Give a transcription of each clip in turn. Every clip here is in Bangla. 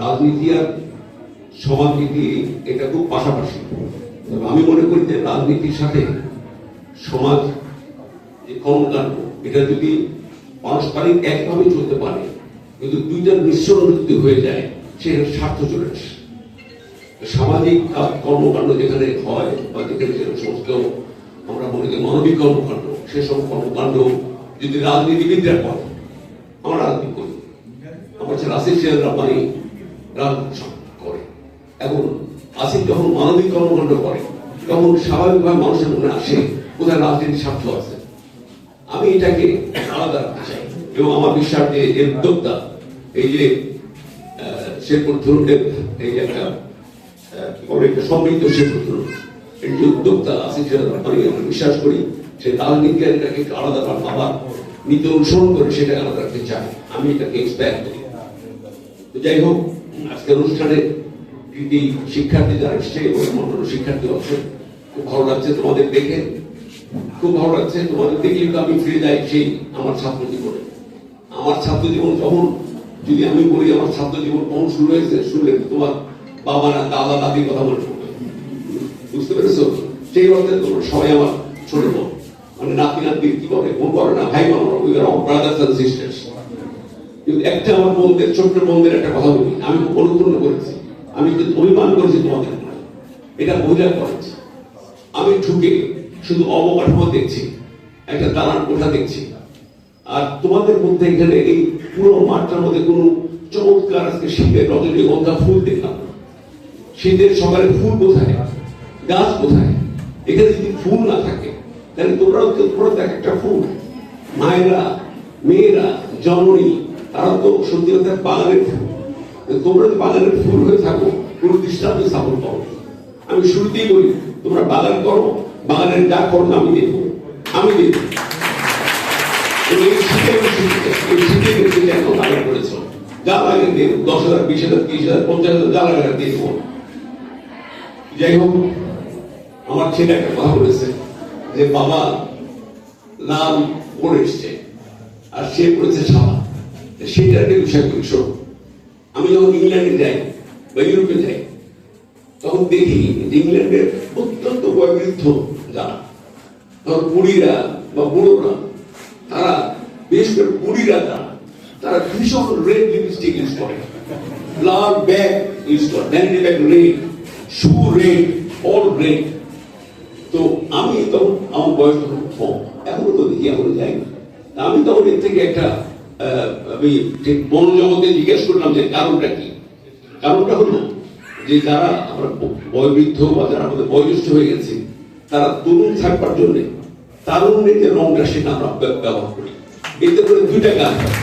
রাজনীতি আর সমাজনীতি এটা খুব পাশাপাশি। আমি মনে করি যে রাজনীতির সাথে সমাজ যে কর্মকাণ্ড, এটা যদি পারস্পরিক একভাবে চলতে পারে, কিন্তু দুইটার মিশ্রণ যদি হয়ে যায় সে স্বার্থ চলে আসে। সামাজিক কর্মকাণ্ড যেখানে হয়, বা যেখানে যে সমস্ত আমরা মনে করি মানবিক কর্মকাণ্ড সেসব কর্মকাণ্ড যদি রাজনীতিবিদরা করে, আমরা রাজনীতি করি। আমার আসিফ সিয়াদ রাব্বানি রাজনীতি করে। এবং আসিফ যখন মানবিক কর্মকাণ্ড করে তখন স্বাভাবিকভাবে মানুষের মনে আসে কোথায় রাজনীতির স্বার্থ আছে। আমি এটাকে আলাদা রাখতে চাই। এবং আমার বিশ্বাস যে এর উদ্যোক্তা এই যে আহ, শেরপুর ধরুনের এই যে একটা একটা সমৃদ্ধ শেরপুর ধরুন এই যে উদ্যোক্তা আছে সেটা আমি বিশ্বাস করি সে রাজনীতি আর এটাকে আলাদা ভাবে আবার নীতি অনুসরণ করে সেটাকে আলাদা রাখতে চাই আমি এটাকে এক্সপায়ার করি। যাই হোক আজকের অনুষ্ঠানে শিক্ষার্থী যারা এসছে এবং অন্যান্য শিক্ষার্থী আছে, খুব ভালো লাগছে তোমাদের দেখে। খুব ভালো লাগছে তোমাদের দেখলে কিন্তু আমি ফিরে যাই সেই আমার ছাত্র জীবনে। আমার ছাত্র জীবন তখন যদি আমি বলি আমার ছাত্র জীবন কখন শুরু হয়েছে, শুনলে তোমার বাবা না দাদা দাদির কথা মনে পড়বে। বুঝতে পেরেছ? সেই অর্থে তোমরা সবাই আমার ছোট বোন। মানে নাতি নাতি কি করে বোন করে না ভাই বোন ব্রাদার্স এন্ড সিস্টার্স কিন্তু একটা আমার বোনদের ছোট্ট বোনদের একটা কথা বলি। আমি খুব অনুপ্রেরণা করেছি। আমি কিন্তু অভিমান করেছি, তোমাদের এটা বোঝা করেছি। আমি ঢুকে শুধু অবকাঠামো দেখছি, একটা দালান কোঠা দেখছি। আর তোমাদের মধ্যে এখানে এই পুরো মাঠটার মধ্যে কোনো চমৎকার আজকে শীতের রজনীগন্ধা ফুল দেখলাম। শীতের সকালে ফুল কোথায়? গাছ কোথায়? এখানে যদি ফুল না থাকে, তাহলে তোমরাও তোমরা এক একটা ফুল। মায়েরা, মেয়েরা, জননী তারা তো সত্যি কথা বাগানের ফুল। তোমরা বাগানের ফুল হয়ে থাকো, কোনো দৃষ্টান্ত স্থাপন করো আমি শুরুতেই বলি, তোমরা বাগান করো, বাগানের যা করো আমি দেখব আমি করেছ দিয়ে দশ হাজার, বিশ হাজার হাজার, পঞ্চাশ হাজার দেবো। যাই হোক, আমার ছেলে একটা কথা বলেছে যে বাবা এসছে, আর সে পড়েছে সাদা তো সেটা একটা বিষয় করি আমি যখন ইংল্যান্ডে যাই বা ইউরোপে যাই, তখন দেখি যে ইংল্যান্ডের অত্যন্ত বয়োবৃদ্ধ যারা ধর বুড়িরা বা বুড়োরা, তারা বিশেষ করে বুড়িরা যারা, তারা ভীষণ রেড লিপস্টিক ইউজ করে। লাল ব্যাগ ইউজ করে vanity bag red shoe red all red তো আমি তখন, আমার বয়স তখন কম। এখনও তো দেখি, এখনও যাই। না। আমি তখন এর থেকে একটা আমি ঠিক মনোজগতে জিজ্ঞেস করলাম যে কারণটা কি? কারণটা হলো যে যারা আমরা বয়োবৃদ্ধ বা যারা আমাদের বয়োজ্যেষ্ঠ হয়ে গেছে, তারা তরুণ থাকবার জন্য তারুণ্যের যে রংটা সেটা আমরা ব্যবহার করি। এতে করে দুইটা কাজ হয়।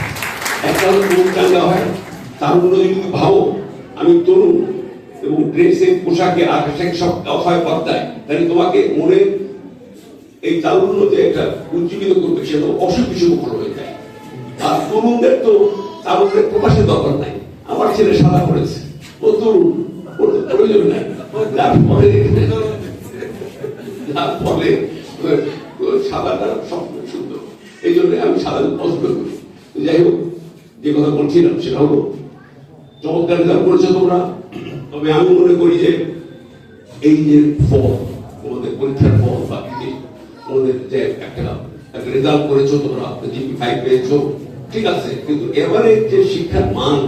একটা হলো তরুণ চাঙ্গা হয়, তারুণ্য যদি ভাবো আমি তরুণ এবং ড্রেসে, পোশাকে, আকাশে সব কথায় পাত্তায়, তাহলে তোমাকে মনে এই তারুণ্য যে একটা উজ্জীবিত করবে, সেটা অসুখ ভালো হয়ে তরুণদের তো তারুণ্যের প্রকাশের দরকার নাই। আমার ছেলে সাদা করেছে ও তরুণ। তো প্রয়োজন নাই। যার সাদাটা সুন্দর। এই জন্য আমি সাদা পছন্দ করি। যাই হোক, যে কথা বলছিলাম চমৎকার রেজাল্ট তোমরা। তবে আমি মনে করি এই যে পরীক্ষার ফল বা যে একটা রেজাল্ট করেছ তোমরা জিপি ফাইভ পেয়েছ ঠিক আছে, কিন্তু এবারে যে শিক্ষার মান,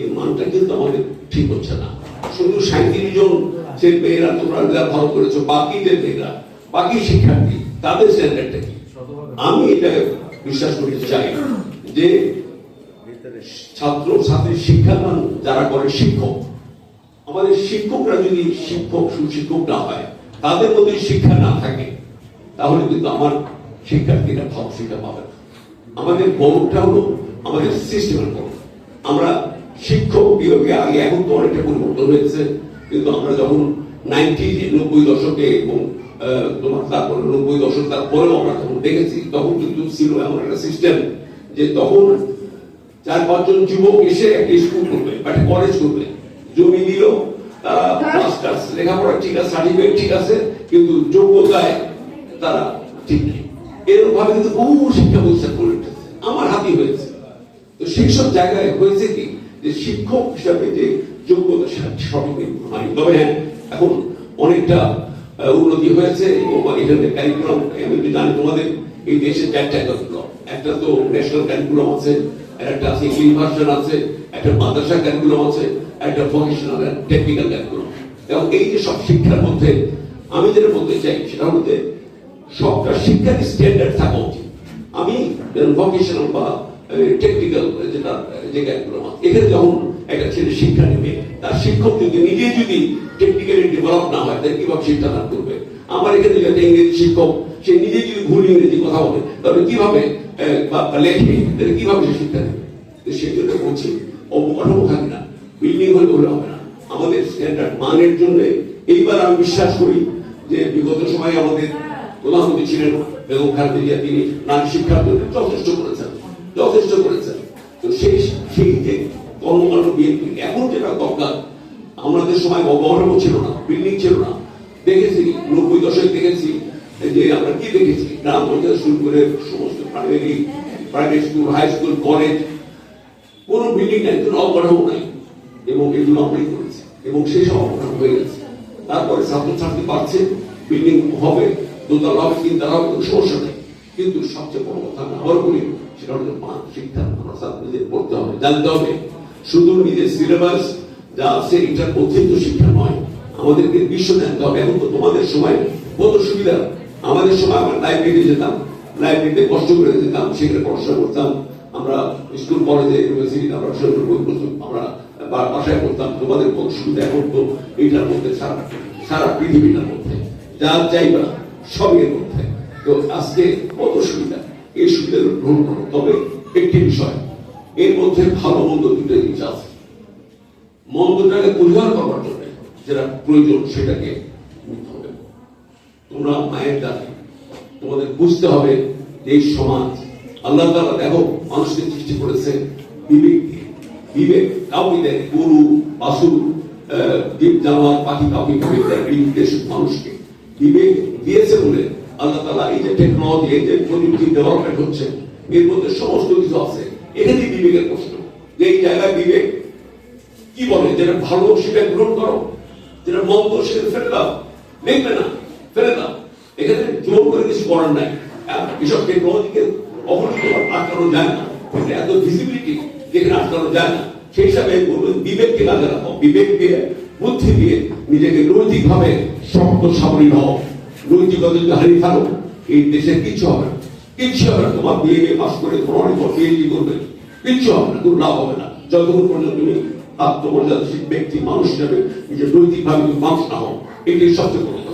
এই মানটা কিন্তু আমাদের ঠিক হচ্ছে না। শুধু সাঁত্রিশ জন যে মেয়েরা তোমরা ভালো করেছ বাকি যে মেয়েরা। বাকি শিক্ষার্থী, তাদের স্ট্যান্ডার্ডটা কি? আমি এটা বিশ্বাস করতে চাই যে ছাত্র ছাত্রীর শিক্ষাদান যারা করে শিক্ষক, আমাদের শিক্ষকরা যদি শিক্ষক, সুশিক্ষক না হয়, তাদের মধ্যে শিক্ষা না থাকে, তাহলে কিন্তু আমার শিক্ষার্থীরা ভালো শিক্ষা পাবে। আমাদের বড়টা হলো আমাদের সিস্টেমের বড় আমরা শিক্ষক বিভাগে আগে এখন তো অনেকটা পরিবর্তন হয়েছে কিন্তু আমরা যখন নাইনটি নব্বই দশকে এবং তোমার তারপরে নব্বই দশক তারপরেও আমরা তখন দেখেছি তখন কিন্তু ছিল এমন একটা সিস্টেম যে তখন চার পাঁচজন যুবক এসে একটা স্কুল করবে বা একটা কলেজ করবে। জমি দিল তারা মাস্টার্স লেখাপড়া ঠিক আছে সার্টিফিকেট ঠিক আছে কিন্তু যোগ্যতায় তারা ঠিক নেই। এরকম ভাবে কিন্তু বহু শিক্ষা প্রতিষ্ঠান করে উঠেছে আমার হাতি হয়েছে। তো সেই সব জায়গায় হয়েছে কি? যে শিক্ষক হিসাবে যে যোগ্যতা সঠিক হয়নি তবে হ্যাঁ এখন অনেকটা উন্নতি হয়েছে এখানে ক্যারিকুলাম আমি জানি তোমাদের, এই দেশে চারটা ক্যারিকুলাম একটা তো ন্যাশনাল ক্যারিকুলাম আছে একটা আছে ইংলিশ আছে, একটা মাদ্রাসা ক্যারিকুলাম আছে একটা ভোকেশনাল টেকনিক্যাল ক্যারিকুলাম এবং এই যে সব শিক্ষার মধ্যে, আমি যেটা বলতে চাই সেটা হচ্ছে সবটা শিক্ষার স্ট্যান্ডার্ড থাকা উচিত। আমি ভোকেশনাল বা টেকনিক্যাল যেটা, যে আছে এখানে যখন একটা ছেলে শিক্ষা নেবে, তার শিক্ষক যদি নিজে যদি টেকনিক্যালি ডেভেলপ না হয়, তাহলে কীভাবে শিক্ষা লাভ করবে? আমার এখানে একটা ইংরেজি শিক্ষক, সে নিজে যদি ভুল ইংরেজি কথা বলে, তাহলে কীভাবে লেখে, তাহলে কীভাবে সে শিক্ষা নেবে তো সেই জন্য বলছি, অবকাঠামো থাকে না বিল্ডিং হলে হলে হবে না। আমাদের স্ট্যান্ডার্ড মানের জন্য এইবার আমি বিশ্বাস করি যে বিগত সময়ে আমাদের প্রধানমন্ত্রী ছিলেন বেগম খালেদা জিয়া তিনি নারী শিক্ষার জন্য যথেষ্ট করেছেন যথেষ্ট করেছেন। তো সেই সেই যে বিএনপি এখন যেটা দরকার, আমাদের সময় অবকাঠামো ছিল না, বিল্ডিং ছিল না। দেখেছি, নব্বই দশক দেখেছি যে আমরা কি দেখেছি? গ্রাম পঞ্চায়েত শুরু করে সমস্ত primary private school high school college কোন বিল্ডিং নাই, কোনো অবকাঠামো নাই। এবং এগুলো আমরাই করেছি। এবং সেই সব অবকাঠামো হয়ে গেছে। তারপরে ছাত্রছাত্রী পাচ্ছে বিল্ডিং হবে দোতলা তিনতলা হবে কোনো কিন্তু সবচেয়ে বড় কথা আমি আবার বলি সেটা হলো মান, শিক্ষা আমরা পড়তে হবে, জানতে হবে। শুধু নিজের সিলেবাস যা আছে এটার মধ্যে শিক্ষা নয়। আমাদেরকে বিশ্ব জানতে হবে। এখন তো তোমাদের সময় কত সুবিধা। আমাদের সময় আমরা লাইব্রেরি যেতাম লাইব্রেরিতে কষ্ট করে যেতাম, সেখানে পড়াশোনা করতাম। আমরা স্কুল কলেজে ইউনিভার্সিটি আমরা বই পড়তাম, আমরা বাসায় পড়তাম। তোমাদের কত সুবিধা এখন তো এইটার মধ্যে সারা সারা পৃথিবীটার মধ্যে। যা চাইবা সবই মধ্যে তো আজকে কত সুবিধা? এই সুবিধা গ্রহণ করো। তবে একটি বিষয়, এর মধ্যে ভালো মন্দ দুটো জিনিস আছে। মন্দটাকে পরিহার করার জন্য যেটা প্রয়োজন সেটাকে নিতে হবে। তোমরা মায়ের দাবি তোমাদের বুঝতে হবে এই সমাজ, আল্লাহ তাআলা দেখো, মানুষকে সৃষ্টি করেছে বিবেক বিবেক কাউকে দেয় গরু বাসুর জীব, জানোয়ার, পাখি কাউকে বিবেক দেয় মানুষকে বিবেক দিয়েছে বলে আল্লাহ তাআলা এই যে টেকনোলজি এই যে প্রযুক্তি ডেভেলপমেন্ট হচ্ছে, এর মধ্যে সমস্ত কিছু আছে। এখানে বিবেকের প্রশ্ন? যে এই জায়গায় বিবেক কি বলে? যেটা ভালো সেটা গ্রহণ করো। যেটা মন্দ সেটা ফেলে দাও। দেখবে না, ফেলে দাও। এখানে জোর করে কিছু করার নাই। এসব টেকনোলজিকে অবনীত আটকানো যায় না? এটা এত ভিজিবিলিটি যেখানে আটকানো যায় না। সেই হিসাবে বিবেককে কাজে রাখো। বিবেক দিয়ে, বুদ্ধি দিয়ে নিজেকে নৈতিক ভাবে শক্ত সামরিক হও। নৈতিকতা হারিয়ে ফেলো। এই দেশে কিছু হবে কিচ্ছু হবে না। তোমার বিয়ে পাস করে তোমার অনেক পিএইচডি করবে। কিচ্ছু হবে না। কোনো লাভ হবে না। যতক্ষণ পর্যন্ত তুমি আত্মমর্যাদাশীল ব্যক্তি, মানুষ হিসাবে নিজের নৈতিকভাবে তুমি মানুষ না হও। এটাই সবচেয়ে বড়